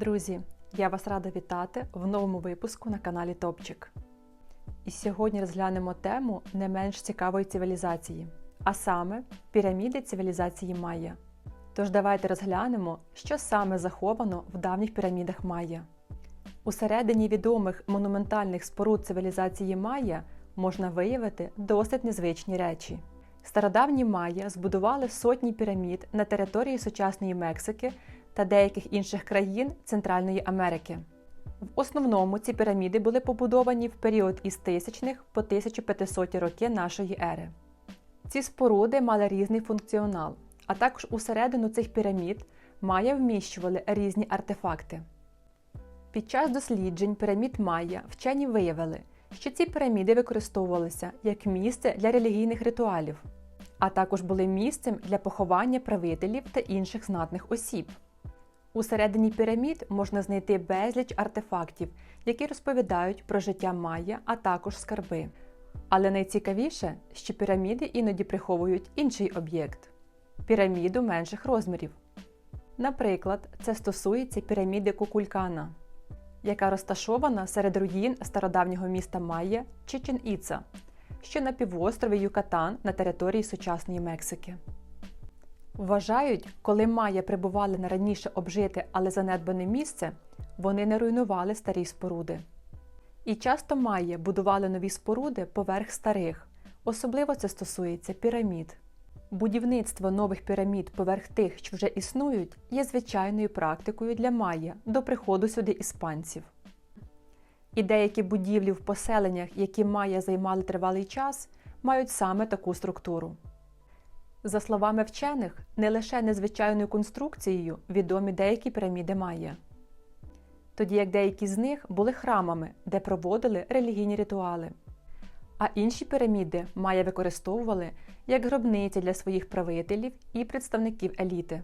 Друзі, я вас рада вітати в новому випуску на каналі Топчик. І сьогодні розглянемо тему не менш цікавої цивілізації, а саме піраміди цивілізації Майя. Тож давайте розглянемо, що саме заховано в давніх пірамідах Майя. Усередині відомих монументальних споруд цивілізації Майя можна виявити досить незвичні речі. Стародавні Майя збудували сотні пірамід на території сучасної Мексики та деяких інших країн Центральної Америки. В основному ці піраміди були побудовані в період із 1000 по 1500 роки нашої ери. Ці споруди мали різний функціонал, а також усередину цих пірамід майя вміщували різні артефакти. Під час досліджень пірамід Майя вчені виявили, що ці піраміди використовувалися як місце для релігійних ритуалів, а також були місцем для поховання правителів та інших знатних осіб. Усередині пірамід можна знайти безліч артефактів, які розповідають про життя Майя, а також скарби. Але найцікавіше, що піраміди іноді приховують інший об'єкт піраміду менших розмірів. Наприклад, це стосується піраміди Кукулькана, яка розташована серед руїн стародавнього міста Майя Чичен Іца, що на півострові Юкатан на території сучасної Мексики. Вважають, коли майя прибували на раніше обжите, але занедбане місце, вони не руйнували старі споруди. І часто майя будували нові споруди поверх старих, особливо це стосується пірамід. Будівництво нових пірамід поверх тих, що вже існують, є звичайною практикою для майя до приходу сюди іспанців. І деякі будівлі в поселеннях, які майя займали тривалий час, мають саме таку структуру. За словами вчених, не лише незвичайною конструкцією відомі деякі піраміди Майя, тоді як деякі з них були храмами, де проводили релігійні ритуали. А інші піраміди Майя використовували як гробниці для своїх правителів і представників еліти.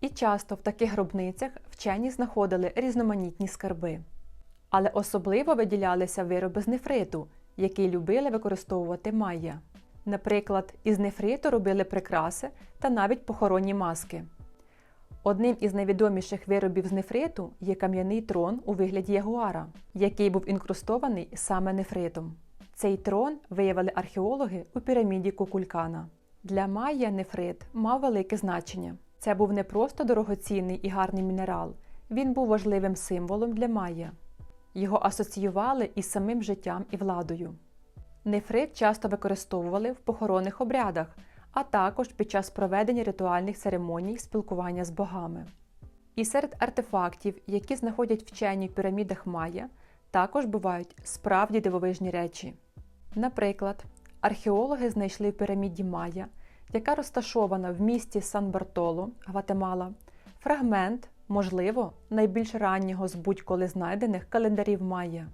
І часто в таких гробницях вчені знаходили різноманітні скарби. Але особливо виділялися вироби з нефриту, які любили використовувати Майя. Наприклад, із нефриту робили прикраси та навіть похоронні маски. Одним із найвідоміших виробів з нефриту є кам'яний трон у вигляді ягуара, який був інкрустований саме нефритом. Цей трон виявили археологи у піраміді Кукулькана. Для Майя нефрит мав велике значення. Це був не просто дорогоцінний і гарний мінерал, він був важливим символом для Майя. Його асоціювали із самим життям і владою. Нефрит часто використовували в похоронних обрядах, а також під час проведення ритуальних церемоній спілкування з богами. І серед артефактів, які знаходять вчені в пірамідах Майя, також бувають справді дивовижні речі. Наприклад, археологи знайшли в піраміді Майя, яка розташована в місті Сан-Бартоло, Гватемала, фрагмент, можливо, найбільш раннього з будь-коли знайдених календарів Майя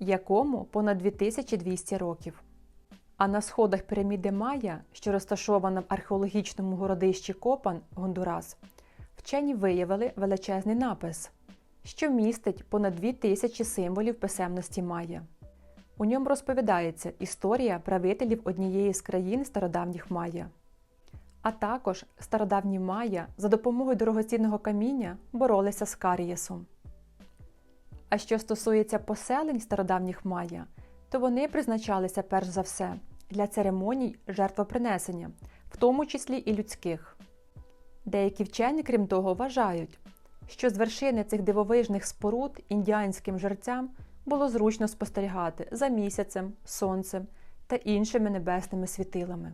якому понад 2200 років. А на сходах піраміди Майя, що розташована в археологічному городищі Копан, Гондурас, вчені виявили величезний напис, що містить понад 2000 символів писемності Майя. У ньому розповідається історія правителів однієї з країн стародавніх Майя. А також стародавні Майя за допомогою дорогоцінного каміння боролися з карієсом. А що стосується поселень стародавніх майя, то вони призначалися перш за все для церемоній жертвопринесення, в тому числі і людських. Деякі вчені, крім того, вважають, що з вершини цих дивовижних споруд індіанським жерцям було зручно спостерігати за місяцем, сонцем та іншими небесними світилами.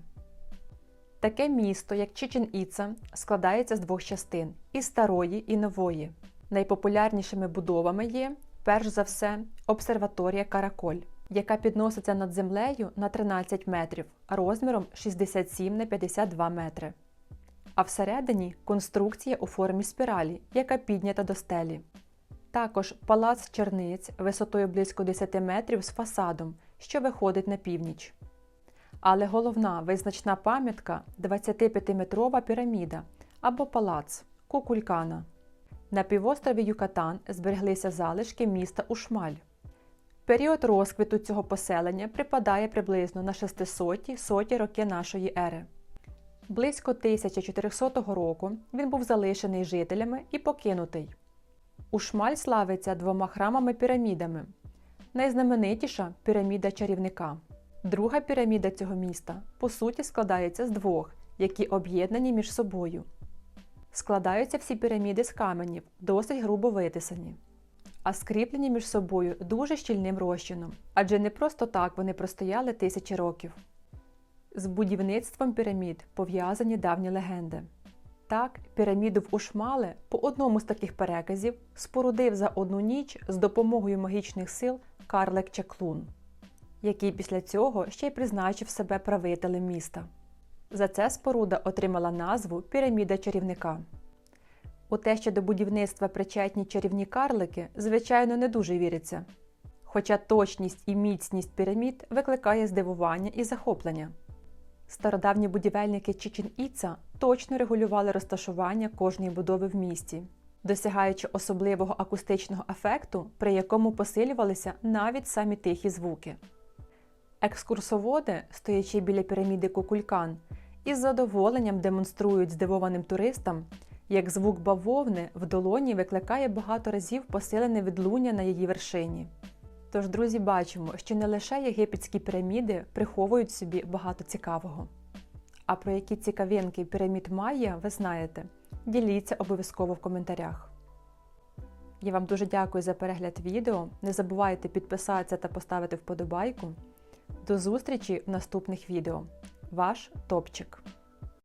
Таке місто, як Чичен Іца, складається з двох частин і старої, і нової. Найпопулярнішими будовами є, перш за все, обсерваторія Караколь, яка підноситься над землею на 13 метрів розміром 67 на 52 метри. А всередині конструкція у формі спіралі, яка піднята до стелі. Також палац черниць висотою близько 10 метрів з фасадом, що виходить на північ. Але головна визначна пам'ятка 25-метрова піраміда або палац Кукулькана. На півострові Юкатан збереглися залишки міста Ушмаль. Період розквіту цього поселення припадає приблизно на 600 соті роки нашої ери. Близько 1400 року він був залишений жителями і покинутий. Ушмаль славиться двома храмами-пірамідами. Найзнаменитіша піраміда чарівника. Друга піраміда цього міста по суті складається з двох, які об'єднані між собою. Складаються всі піраміди з каменів, досить грубо витисані, а скріплені між собою дуже щільним розчином, адже не просто так вони простояли тисячі років. З будівництвом пірамід пов'язані давні легенди. Так, піраміду в Ушмале по одному з таких переказів спорудив за одну ніч з допомогою магічних сил Карлик Чаклун, який після цього ще й призначив себе правителем міста. За це споруда отримала назву Піраміда чарівника. У те, що до будівництва причетні чарівні карлики, звичайно, не дуже віриться. Хоча точність і міцність пірамід викликає здивування і захоплення. Стародавні будівельники Чичен Іца точно регулювали розташування кожної будови в місті, досягаючи особливого акустичного ефекту, при якому посилювалися навіть самі тихі звуки. Екскурсоводи, стоячи біля піраміди Кукулькан, із задоволенням демонструють здивованим туристам, як звук бавовни в долоні викликає багато разів посилене відлуння на її вершині. Тож, друзі, бачимо, що не лише єгипетські піраміди приховують собі багато цікавого. А про які цікавинки пірамід Майя ви знаєте, діліться обов'язково в коментарях. Я вам дуже дякую за перегляд відео. Не забувайте підписатися та поставити вподобайку. До зустрічі в наступних відео. Ваш топчик!